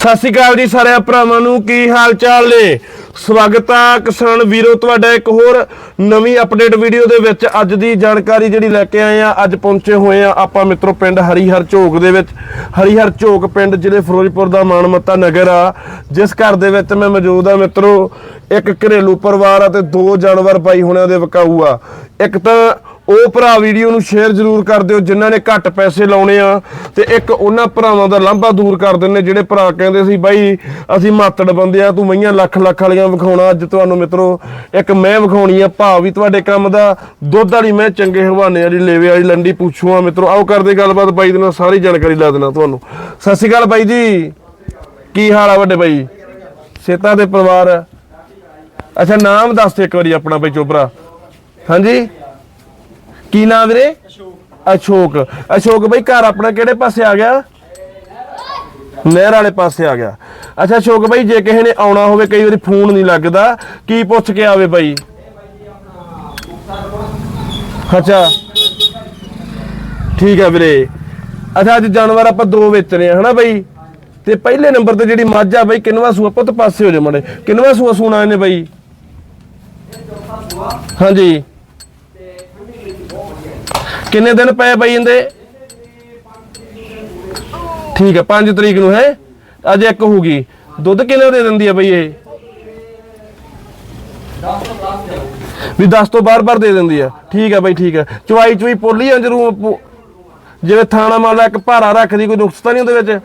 ਸਤਿ ਸ਼੍ਰੀ ਅਕਾਲ ਜੀ ਸਾਰੇ ਭਰਾਵਾਂ ਨੂੰ, ਕੀ ਹਾਲ ਚਾਲ ਨੇ? ਸਵਾਗਤ ਆ ਕਿਸਾਨ ਵੀਰੋ, ਤੁਹਾਡਾ ਇੱਕ ਹੋਰ ਨਵੀਂ ਅਪਡੇਟ ਵੀਡੀਓ ਦੇ ਵਿੱਚ। ਅੱਜ ਦੀ ਜਾਣਕਾਰੀ ਜਿਹੜੀ ਲੈ ਕੇ ਆਏ ਆ, ਅੱਜ ਪਹੁੰਚੇ ਹੋਏ ਆ ਆਪਾਂ ਮਿੱਤਰੋ ਪਿੰਡ ਹਰੀਹਰ ਝੋਕ ਦੇ ਵਿੱਚ। ਹਰੀਹਰ ਝੋਕ ਪਿੰਡ ਜ਼ਿਲ੍ਹੇ ਫਿਰੋਜ਼ਪੁਰ ਦਾ ਮਾਨਮੱਤਾ ਨਗਰ ਆ। ਜਿਸ ਘਰ ਦੇ ਵਿੱਚ ਮੈਂ ਮੌਜੂਦ ਆ ਮਿੱਤਰੋ, ਇੱਕ ਘਰੇਲੂ ਪਰਿਵਾਰ ਆ ਤੇ ਦੋ ਜਾਨਵਰ ਪਾਈ ਹੋਣਿਆਂ ਦੇ ਵਿਕਾਊ ਆ। ਇੱਕ ਤਾਂ ਉਹ ਭਰਾ ਵੀਡੀਓ ਨੂੰ ਸ਼ੇਅਰ ਜ਼ਰੂਰ ਕਰ ਦਿਓ, ਜਿਨ੍ਹਾਂ ਨੇ ਘੱਟ ਪੈਸੇ ਲਾਉਣੇ ਆ, ਤੇ ਇੱਕ ਉਹਨਾਂ ਭਰਾਵਾਂ ਦਾ ਲਾਂਭਾ ਦੂਰ ਕਰ ਦਿੰਨੇ ਜਿਹੜੇ ਭਰਾ ਕਹਿੰਦੇ ਸੀ, ਬਾਈ, ਅਸੀਂ ਮਾਤੜ ਬੰਦੇ ਆ, ਤੂੰ ਮਈਆਂ ਲੱਖ ਲੱਖ ਵਾਲੀਆਂ ਵਿਖਾਉਣਾ, ਅੱਜ ਤੁਹਾਨੂੰ ਮਿੱਤਰੋ, ਇੱਕ ਮੈਂ ਵਿਖਾਉਣੀ ਆ, ਭਾਵ ਵੀ ਤੁਹਾਡੇ ਕੰਮ ਦਾ, ਦੁੱਧ ਵਾਲੀ ਮੈਂ ਚੰਗੇ ਹਵਾਨੇ ਵਾਲੀ, ਲੇਵੇ ਵਾਲੀ, ਲੰਡੀ ਪੁੱਛੂ ਆ ਮਿੱਤਰੋ, ਆਓ ਕਰਦੇ ਗੱਲਬਾਤ, ਬਾਈ ਦੇ ਨਾਲ ਸਾਰੀ ਜਾਣਕਾਰੀ ਲੈ ਦੇਣਾ ਤੁਹਾਨੂੰ। ਸਤਿ ਸ਼੍ਰੀ ਅਕਾਲ ਬਾਈ ਜੀ। ਕੀ ਹਾਲ ਆ ਵੱਡੇ ਬਾਈ? ਸੇਤਾ ਦੇ ਪਰਿਵਾਰ? ਅੱਛਾ, ਨਾਮ ਦੱਸ ਤੇ ਇੱਕ ਵਾਰੀ ਆਪਣਾ ਬਾਈ ਚੋਬਰਾ ਹਾਂਜੀ? ਕੀ ਨਾਮ ਵੀਰੇ? ਅਸ਼ੋਕ। ਅਸ਼ੋਕ ਬਈ ਘਰ ਆਪਣਾ ਕਿਹੜੇ ਪਾਸੇ ਆ ਗਿਆ? ਨਹਿਰ ਵਾਲੇ ਪਾਸੇ ਆ ਗਿਆ। ਅੱਛਾ ਅਸ਼ੋਕ ਬਈ, ਜੇ ਕਿਸੇ ਨੇ ਆਉਣਾ ਹੋਵੇ, ਕਈ ਵਾਰੀ ਫੋਨ ਨਹੀਂ ਲੱਗਦਾ। ਕੀ ਪੁੱਛ ਕੇ ਆਵੇ ਬਾਈ? ਅੱਛਾ। ਠੀਕ ਹੈ ਵੀਰੇ। ਅੱਛਾ, ਅੱਜ ਜਾਨਵਰ ਆਪਾਂ ਦੋ ਵੇਚਣੇ ਆ ਹਨਾ ਬਾਈ? ਤੇ ਪਹਿਲੇ ਨੰਬਰ ਤੇ ਜਿਹੜੀ ਮੱਝ ਆ ਬਈ, ਕਿੰਨਵਾ ਸੂਆ? ਪੁੱਤ ਪਾਸੇ ਹੋ ਜਾ ਮੜੇ ਕਿੰਨਵਾ ਸੂਆ ਸੂਣਾ ਇਹਨੇ ਬਾਈ? ਹਾਂਜੀ। ਕਿੰਨੇ ਦਿਨ ਪਏ ਬਈ ਇਹਦੇ? ਠੀਕ ਹੈ 5 ਤਰੀਕ ਨੂੰ ਹੈ। ਅੱਜ ਇੱਕ ਹੋ ਗਈ। ਦੁੱਧ ਕਿੰਨੇ ਦੇ ਦਿੰਦੀ ਹੈ ਬਈ ਇਹ? ਵੀ 10 ਤੋਂ ਬਾਰ-ਬਾਰ ਦੇ ਦਿੰਦੀ ਆ ਠੀਕ ਹੈ ਬਈ, ਠੀਕ ਹੈ। ਚਵਾਈ ਚੁਈ ਪੋਲੀ ਆ, ਜਰੂਰ ਜਿਵੇਂ ਥਾਣਾ ਮੰਨ ਇੱਕ ਭਾਰਾ ਰੱਖਦੀ, ਕੋਈ ਨੁਕਸ ਤਾਂ ਨਹੀਂ ਉਹਦੇ ਵਿੱਚ?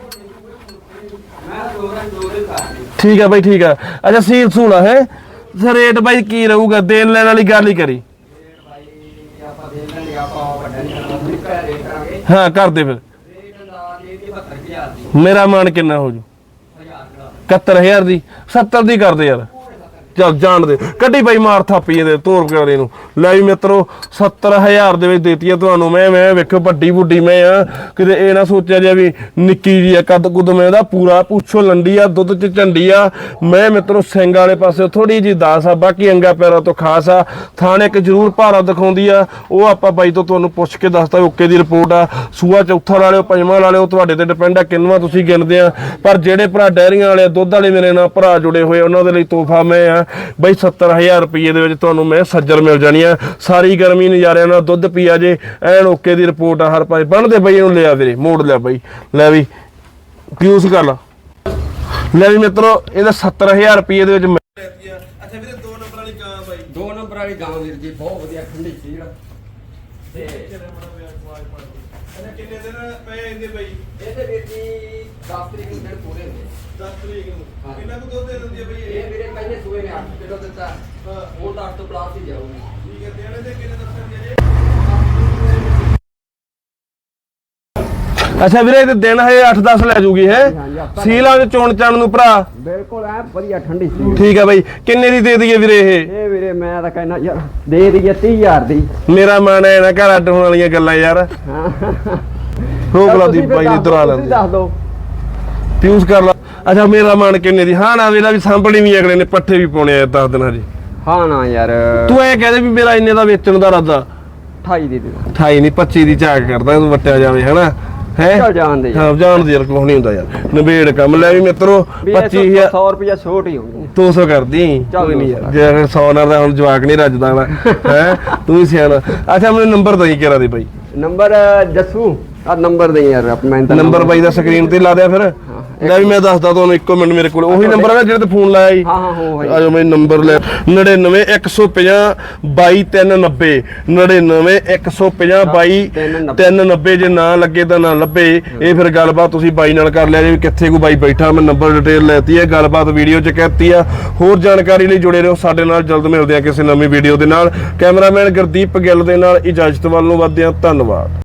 ਠੀਕ ਹੈ ਬਈ, ਠੀਕ ਹੈ। ਅੱਛਾ, ਸੀਲ ਸੂਣਾ ਹੈ? ਰੇਟ ਬਾਈ ਕੀ ਰਹੂਗਾ? ਦੇਣ ਲੈਣ ਵਾਲੀ ਗੱਲ ਹੀ ਕਰੀ। ਹਾਂ, ਕਰ ਦੇ ਫਿਰ। ਮੇਰਾ ਮਾਨ ਕਿੰਨਾ ਹੋ ਜੂ? 71000 ਦੀ। 70 ਦੀ ਕਰ ਦੇ ਯਾਰ। ਚੱਲ ਜਾਣ ਦੇ। ਕੱਢੀ ਬਾਈ ਮਾਰ ਥਾਪੀ ਇਹਦੇ ਤੋਰ ਕਰੇ ਨੂੰ। ਲੈ ਵੀ ਮਿੱਤਰੋ 70000 ਦੇ ਵਿੱਚ ਦੇਤੀ ਆ ਤੁਹਾਨੂੰ ਮੈਂ ਮੈਂ ਵੇਖੋ ਵੱਡੀ ਬੁੱਢੀ ਮੈਂ ਆ। ਕਿਤੇ ਇਹ ਨਾ ਸੋਚਿਆ ਜੇ ਵੀ ਨਿੱਕੀ ਜੀ ਆ ਕੱਦ ਕੁੱਦ ਮੈਂ ਦਾ ਪੂਰਾ ਪੁੱਛੋ ਲੰਡੀ ਆ ਦੁੱਧ ਚ ਝੰਡੀ ਆ। ਮੈਂ ਮਿੱਤਰੋ ਸਿੰਘ ਵਾਲੇ ਪਾਸੇ ਥੋੜੀ ਜੀ ਦਾਸ ਆ ਬਾਕੀ ਅੰਗਾ ਪੈਰਾਂ ਤੋਂ ਖਾਸ ਆ। ਥਾਣੇ ਇੱਕ ਜ਼ਰੂਰ ਭਾਰਾ ਦਿਖਾਉਂਦੀ ਆ। ਉਹ ਆਪਾਂ ਬਾਈ ਤੋਂ ਤੁਹਾਨੂੰ ਪੁੱਛ ਕੇ ਦੱਸਦਾ ਓਕੇ ਦੀ ਰਿਪੋਰਟ ਆ। ਸੂਆ ਚੌਥਾ ਲਾ ਲਿਓ ਪੰਜਵਾਂ ਲਾ ਲਿਓ ਤੁਹਾਡੇ ਤੇ ਡਿਪੈਂਡ ਆ ਕਿੰਨਵਾਂ ਤੁਸੀਂ ਗਿਣਦੇ ਆ। ਪਰ ਜਿਹੜੇ ਭਰਾ ਡੈਰੀਆਂ ਵਾਲੇ ਆ, ਦੁੱਧ ਵਾਲੇ ਮੇਰੇ ਨਾਲ ਭਰਾ ਜੁੜੇ ਹੋਏ ਉਹਨਾਂ ਦੇ ਲਈ ਤੋਹਫਾ ਮੈਂ ਆ। ਬਈ 70000 ਰੁਪਏ ਦੇ ਵਿੱਚ ਤੁਹਾਨੂੰ ਮੈਂ ਸੱਜਰ ਮਿਲ ਜਾਣੀ ਆ। ਸਾਰੀ ਗਰਮੀ ਨਜ਼ਾਰਿਆਂ ਨਾਲ ਦੁੱਧ ਪੀਆ ਜੇ। ਐਨ ਓਕੇ ਦੀ ਰਿਪੋਰਟ ਆ ਹਰ ਪਾਸੇ ਬੰਨਦੇ ਬਈ ਇਹਨੂੰ ਲਿਆ ਵੀਰੇ ਮੋੜ ਲਿਆ ਬਈ। ਲੈ ਵੀ ਕਿਊਸ ਕਰ ਲਾ ਲੈ ਵੀ ਮਿੱਤਰੋ ਇਹਦਾ 70000 ਰੁਪਏ ਦੇ ਵਿੱਚ ਮੈਂ ਅੱਛਾ ਵੀਰੇ ਦੋ ਨੰਬਰ ਵਾਲੀ ਗਾਂ ਬਾਈ। ਦੋ ਨੰਬਰ ਵਾਲੀ ਗਾਂ ਵੀਰ ਜੀ ਬਹੁਤ ਵਧੀਆ ਠੰਡੀ ਚੀੜ ਤੇ ਕਿੰਨੇ ਦਿਨ ਪਏ ਇਹਦੇ ਬਈ? ਇਹਦੇ ਵੀਰ ਜੀ 10 ਤਰੀਕ ਨੂੰ ਦਿਨ ਪੂਰੇ ਹੁੰਦੇ 10 ਤਰੀਕ ਨੂੰ ਹਾਂ। ਕਿੰਨਾ ਕੁ ਦੁੱਧ ਦੇ ਦਿੰਦੀ ਹੈ ਬਈ ਇਹ। ਵੀਰੇ ਪਹਿਲੇ ਸੂਏ ਨੇ 8 ਕਿਲੋ ਦਿੱਤਾ। ਹਾਂ। ਹੁਣ ਤਾਂ 8 ਤੋਂ ਪਲਾਸ ਹੀ ਜਾਊਗੀ। ਠੀਕ ਹੈ ਦੇਣੇ ਦੇ ਕਿੰਨੇ ਦੱਸਣਗੇ ਜੀ? ਅੱਛਾ ਵੀਰੇ ਇਹ ਦਿਨ ਹੈ 8-10 ਲੈ ਜੂਗੀ ਹੈ ਹਾਂਜੀ, ਆਪਾਂ- ਸੀਲਾਂ ਦੇ ਚੋਣ ਚਣ ਨੂੰ ਭਰਾ। ਬਿਲਕੁਲ ਐ ਵਧੀਆ ਠੰਡੀ ਚੀੜ ਠੀਕ ਹੈ ਬਾਈ ਕਿੰਨੇ ਦੀ ਦੇ ਦਈਏ ਵੀਰੇ ਇਹ? ਇਹ ਵੀਰੇ ਮੈਂ ਤਾਂ ਕਹਿਣਾ ਯਾਰ ਦੇ ਦਈਏ 30000 ਦੀ। ਮੇਰਾ ਮਨ ਹੈ ਨਾ ਘਰ ਅੱਡ ਹੋਣ ਵਾਲੀਆਂ ਗੱਲਾਂ ਯਾਰ। ਹਾਂ। ਰੋਕ ਲਾ ਦੀ ਤੁਸੀਂ ਫਿਰ ਬਾਈ ਦੱਸ ਦੀ ਦਰਾ ਦਿਓ, ਤੁਸੀਂ ਲੈਂਦੇ ਦੱਸ ਦਿਓ। ਪਿਊਸ ਕਰ ਲਾ। ਅੱਛਾ ਮੇਰਾ ਮਨ ਕਿੰਨੇ ਦੀ? ਹਾਂ ਨਾ ਵੇਲਾ ਵੀ ਸਾਂਭਣੀ ਵੀ ਅਗਲੇ ਨੇ ਪੱਠੇ ਵੀ ਪਾਉਣੇ ਆ 10 ਦਿਨਾਂ ਜੀ ਹਾਂ ਨਾ ਯਾਰ। ਤੂੰ ਐ ਕਹਦੇ ਵੀ ਮੇਰਾ ਇੰਨੇ ਦਾ ਵੇਚਣ ਦਾ ਇਰਾਦਾ। 28 ਦੀ ਦੇ ਦਿਓ। 28 ਨਹੀਂ 25 ਦੀ ਝਾਕ ਕਰਦਾ ਇਹਨੂੰ ਵਟਿਆ ਜਾਵੇ ਹਨਾ? ਹੈ? ਚੱਲ ਜਾਣ ਦੇ ਯਾਰ। ਹਾਂ ਜਾਣ ਦੇ ਯਾਰ ਕੁਛ ਨਹੀਂ ਹੁੰਦਾ ਯਾਰ। ਨਵੇੜ ਕੰਮ ਲੈ ਵੀ ਮਿੱਤਰੋ ਵੀ ਇਹ 25000 100 ਰੁਪਇਆ ਛੋਟ ਹੀ ਹੋਣੀ 200 ਕਰਦੀ। ਕੋਈ ਨਹੀਂ ਯਾਰ। ਜੇ 100 ਨਾਲ ਦਾ ਹੁਣ ਜਵਾਕ ਨਹੀਂ ਰੱਜਦਾ ਵਾ ਹੈ? ਤੂੰ ਹੀ ਸਿਆਣਾ। ਅੱਛਾ ਮੈਨੂੰ ਨੰਬਰ ਦਈ ਕਿਹੜਾ ਦੀ ਬਾਈ? ਨੰਬਰ ਜੱਸੂ। ਆ ਨੰਬਰ ਦੇ ਯਾਰ ਮੈਂ ਤਾਂ ਨੰਬਰ ਬਾਈ ਦਾ ਸਕਰੀਨ ਤੇ ਲਾ ਦਿਆ ਫਿਰ। ਲੈ ਵੀ ਮੈਂ ਦੱਸਦਾ ਤੁਹਾਨੂੰ ਇੱਕੋ ਮਿੰਟ ਮੇਰੇ ਕੋਲ ਉਹੀ ਨੰਬਰ ਹੈ ਨਾ ਜਿਹੜੇ ਤੇ ਫੋਨ ਲਾਇਆ ਸੀ। ਹਾਂ ਹਾਂ ਹੋ ਭਾਈ। ਆਜੋ ਮੈਂ ਨੰਬਰ ਲੈ। 99 150 2290 99 150 2290 ਜੇ ਨਾ ਲੱਗੇ ਤਾਂ ਨਾ ਲੱਭੇ। ਇਹ ਫਿਰ ਗੱਲਬਾਤ ਤੁਸੀਂ ਬਾਈ ਨਾਲ ਕਰ ਲਿਆ ਜੇ ਕਿੱਥੇ ਕੋਈ ਬਾਈ ਬੈਠਾ। ਮੈਂ ਨੰਬਰ ਡਿਟੇਲ ਲੈਤੀ ਹੈ ਗੱਲਬਾਤ ਵੀਡੀਓ 'ਚ ਕਹਿਤੀ ਆ। ਹੋਰ ਜਾਣਕਾਰੀ ਲਈ ਜੁੜੇ ਰਹੋ ਸਾਡੇ ਨਾਲ। ਜਲਦ ਮਿਲਦੇ ਆ ਕਿਸੇ ਨਵੀਂ ਵੀਡੀਓ ਦੇ ਨਾਲ। ਕੈਮਰਾਮੈਨ ਗੁਰਦੀਪ ਗਿੱਲ ਦੇ ਨਾਲ ਇਜਾਜ਼ਤ ਵੱਲ ਨੂੰ ਵਧਦੇ ਆ ਧੰਨਵਾਦ।